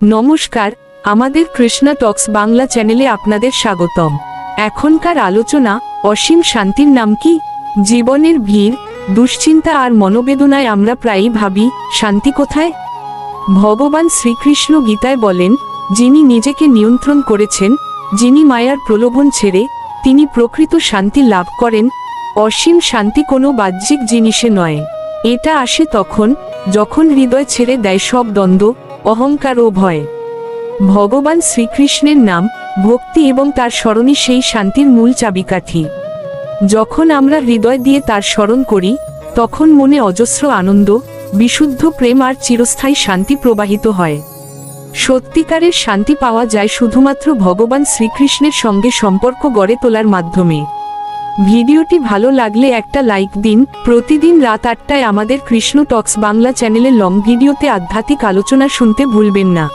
নমস্কার, আমাদের কৃষ্ণা টক্স বাংলা চ্যানেলে আপনাদের স্বাগতম। এখনকার আলোচনা, অসীম শান্তির নাম কি? জীবনের ভিড়, দুশ্চিন্তা আর মনোবেদনায় আমরা প্রায়ই ভাবি, শান্তি কোথায়? ভগবান শ্রীকৃষ্ণ গীতায় বলেন, যিনি নিজেকে নিয়ন্ত্রণ করেছেন, যিনি মায়ার প্রলোভন ছেড়ে, তিনি প্রকৃত শান্তি লাভ করেন, অসীম শান্তি কোনো বাহ্যিক জিনিসে নয়। এটা আসে তখন, যখন হৃদয় ছেড়ে দেয় সব দ্বন্দ্ব, অহংকার ও ভয়। ভগবান শ্রীকৃষ্ণের নাম, ভক্তি এবং তার স্মরণই সেই শান্তির মূল চাবিকাঠি। যখন আমরা হৃদয় দিয়ে তার স্মরণ করি, তখন মনে অজস্র আনন্দ, বিশুদ্ধ প্রেম আর চিরস্থায়ী শান্তি প্রবাহিত হয়। সত্যিকারের শান্তি পাওয়া যায় শুধুমাত্র ভগবান শ্রীকৃষ্ণের সঙ্গে সম্পর্ক গড়ে তোলার মাধ্যমে। ভিডিওটি ভালো লাগলে একটা লাইক দিন। প্রতিদিন রাত আটটায় আমাদের কৃষ্ণ টক্স বাংলা চ্যানেলে লং ভিডিওতে আধ্যাত্মিক আলোচনা শুনতে ভুলবেন না।